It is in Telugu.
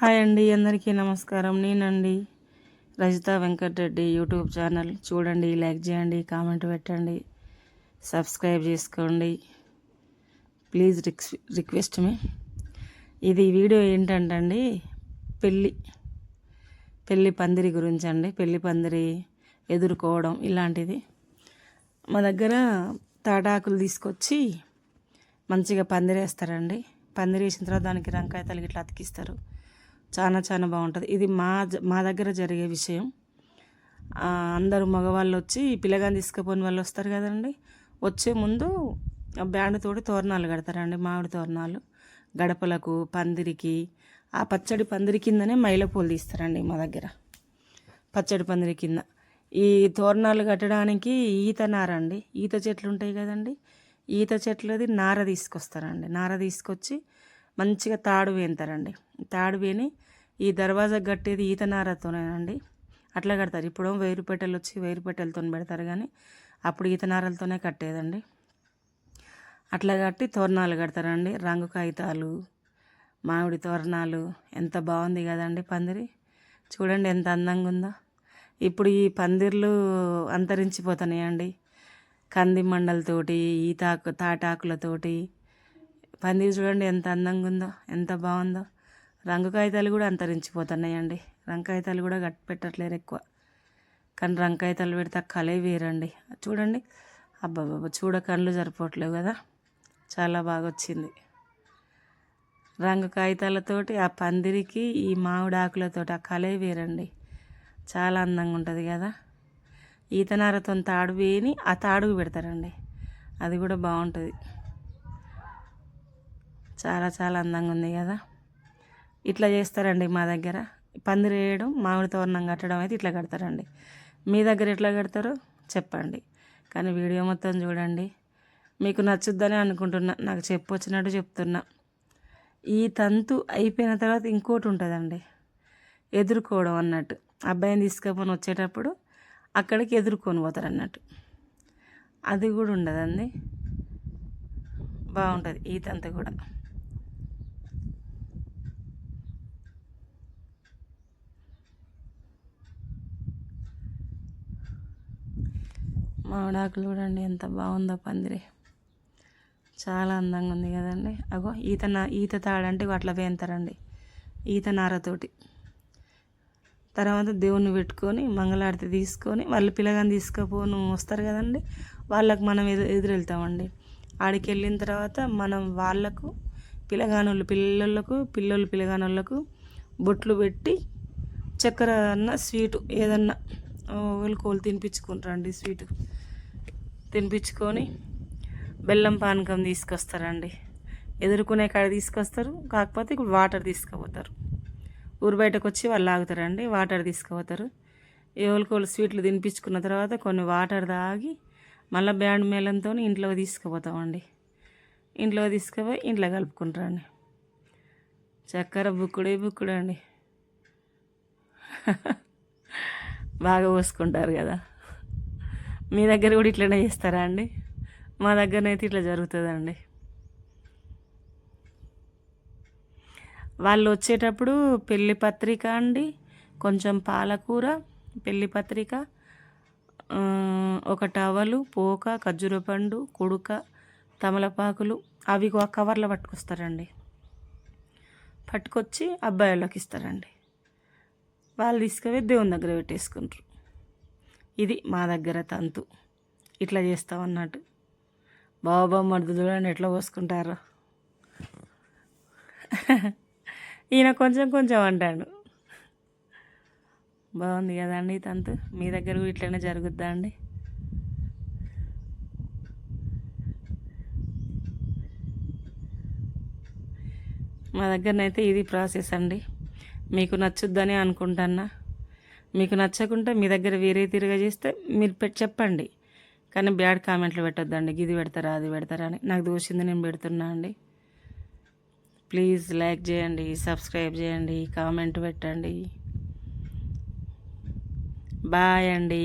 హాయ్ అండి అందరికీ నమస్కారం. నేనండి రజిత వెంకటరెడ్డి యూట్యూబ్ ఛానల్. చూడండి లైక్ చేయండి కామెంట్ పెట్టండి సబ్స్క్రైబ్ చేసుకోండి. ప్లీజ్ రిక్స్ రిక్వెస్ట్ మీ. ఇది వీడియో ఏంటంటే అండి పెళ్ళి పెళ్ళి పందిరి గురించి అండి పెళ్ళి పందిరి ఎదుర్కోవడం ఇలాంటిది. మా దగ్గర తాటాకులు తీసుకొచ్చి మంచిగా పందిరేస్తారండి. పందిరేసిన తర్వాత దానికి రంకాయ తలిగి ఇట్లా అతికిస్తారు. చాలా చాలా బాగుంటుంది. ఇది మా జ- మా దగ్గర జరిగే విషయం. అందరూ మగవాళ్ళు వచ్చి పిల్లగాని తీసుకుపోయిన వాళ్ళు వస్తారు కదండి. వచ్చే ముందు ఆ బ్యాండ్ తోటి తోరణాలు కడతారండి మామిడి తోరణాలు. గడపలకు పందిరికి ఆ పచ్చడి పందిరి కిందనే మైల పూలు తీస్తారండి మా దగ్గర. పచ్చడి పందిరి కింద. ఈ తోరణాలు కట్టడానికి ఈత నార అండి ఈత చెట్లు ఉంటాయి కదండి. ఈత చెట్లది నార తీసుకొస్తారండి. నార తీసుకొచ్చి మంచిగా తాడు వేంతారండి. తాడు వేని ఈ దర్వాజా కట్టేది ఈతనారతోనేనండి అట్లా కడతారు. ఇప్పుడు వేరు పెట్టెలు వచ్చి వేరు పెట్టెలతో పెడతారు కానీ అప్పుడు ఈత నారలతోనే కట్టేదండి. అట్లా కట్టి తోరణాలు కడతారండి. రంగు కాగితాలు మామిడి తోరణాలు ఎంత బాగుంది కదండి పందిరి. చూడండి ఎంత అందంగా ఉందో ఇప్పుడు ఈ పందిర్లు అంతరించిపోతున్నాయండి. కంది మండలతోటి ఈతాకు తాటాకులతోటి పందిరి చూడండి ఎంత అందంగా ఉందో ఎంత బాగుందో. రంగు కాగితాలు కూడా అంతరించిపోతున్నాయండి. రంగు కాగితాలు కూడా గట్టి పెట్టట్లేరు ఎక్కువ. కానీ రంగు కాగితాలు పెడితే ఆ కలే వేరండి. చూడండి. అబ్బాబాబా చూడ కళ్ళు సరిపోవట్లేవు కదా. చాలా బాగా వచ్చింది. రంగు కాగితాలతోటి ఆ పందిరికి ఈ మామిడి ఆకులతోటి ఆ కలే వేరండి. చాలా అందంగా ఉంటుంది కదా. ఈతనారతో తాడు వేని ఆ తాడుకు పెడతారండి. అది కూడా బాగుంటుంది. చాలా చాలా అందంగా ఉంది కదా. ఇట్లా చేస్తారండి మా దగ్గర. పందిరి వేయడం మామిడి తోరణం కట్టడం అయితే ఇట్లా కడతారండి. మీ దగ్గర ఎట్లా కడతారో చెప్పండి. కానీ వీడియో మొత్తం చూడండి. మీకు నచ్చుద్దని అనుకుంటున్నా. నాకు చెప్పొచ్చినట్టు చెప్తున్నా. ఈ తంతు అయిపోయిన తర్వాత ఇంకోటి ఉంటుందండి. ఎదుర్కోవడం అన్నట్టు. అబ్బాయిని తీసుకొని వచ్చేటప్పుడు అక్కడికి ఎదుర్కొని పోతారు అన్నట్టు. అది కూడా ఉండదండి. బాగుంటుంది. ఈ తంతు కూడా. మామిడాకులు చూడండి ఎంత బాగుందో పందిరి. చాలా అందంగా ఉంది కదండి. అగో ఈత నా ఈత తాడంటే అట్లా వేంతారండి ఈత నారతోటి. తర్వాత దేవుణ్ణి పెట్టుకొని మంగళారతి తీసుకొని వాళ్ళు పిల్లగాని తీసుకుపోను వస్తారు కదండి. వాళ్ళకు మనం ఎదు ఎదురెళ్తామండి. ఆడికి వెళ్ళిన తర్వాత మనం వాళ్ళకు పిల్లగానోళ్ళు పిల్లలకు పిల్లలు పిల్లగానోళ్ళకు బొట్లు పెట్టి చక్కెర అన్న స్వీటు ఏదన్నా కోళ్ళు తినిపించుకుంటారండి స్వీటు. తినిపించుకొని బెల్లం పానకం తీసుకొస్తారండి. ఎదుర్కొనే కాడ తీసుకొస్తారు కాకపోతే ఇప్పుడు వాటర్ తీసుకుపోతారు. ఊరు బయటకు వచ్చి వాళ్ళు ఆగుతారండి వాటర్ తీసుకుపోతారు. ఎవరికోళ్ళు స్వీట్లు తినిపించుకున్న తర్వాత కొన్ని వాటర్ తాగి మళ్ళీ బ్యాండ్ మేళంతో ఇంట్లో తీసుకుపోతామండి. ఇంట్లో తీసుకుపోయి ఇంట్లో కలుపుకుంటారండి. చక్కెర బుక్కుడే బుక్కుడు అండి బాగా పోసుకుంటారు కదా. మీ దగ్గర కూడా ఇట్లనే చేస్తారా అండి? మా దగ్గరనైతే ఇట్లా జరుగుతుందండి. వాళ్ళు వచ్చేటప్పుడు పెళ్ళి పత్రిక అండి కొంచెం పాలకూర పెళ్ళి పత్రిక ఒక టవలు పోక ఖర్జూర పండు కుడుక తమలపాకులు అవి ఒక కవర్లో పట్టుకొస్తారండి. పట్టుకొచ్చి అబ్బాయి వాళ్ళకి ఇస్తారండి. వాళ్ళు తీసుకుపోయి దేవుని దగ్గర పెట్టేసుకుంటారు. ఇది మా దగ్గర తంతు. ఇట్లా చేస్తాం అన్నట్టు బాబా మరుదు చూడండి ఎట్లా పోసుకుంటారు ఈయన కొంచెం కొంచెం అంటాడు. బాగుంది కదండి ఈ తంతు? మీ దగ్గర కూడా ఇట్లనే జరుగుద్దా అండి? మా దగ్గరనైతే ఇది ప్రాసెస్ అండి. మీకు నచ్చుద్దని అనుకుంటున్నా. మీకు నచ్చకుంటే మీ దగ్గర వేరే తీరుగా చేస్తే మీరు పెట్టి చెప్పండి. కానీ బ్యాడ్ కామెంట్లు పెట్టొద్దండి. ఇది పెడతారా అది పెడతారా అని. నాకు దోషింది నేను పెడుతున్నా అండి. ప్లీజ్ లైక్ చేయండి సబ్స్క్రైబ్ చేయండి కామెంట్ పెట్టండి. బాయ్ అండి.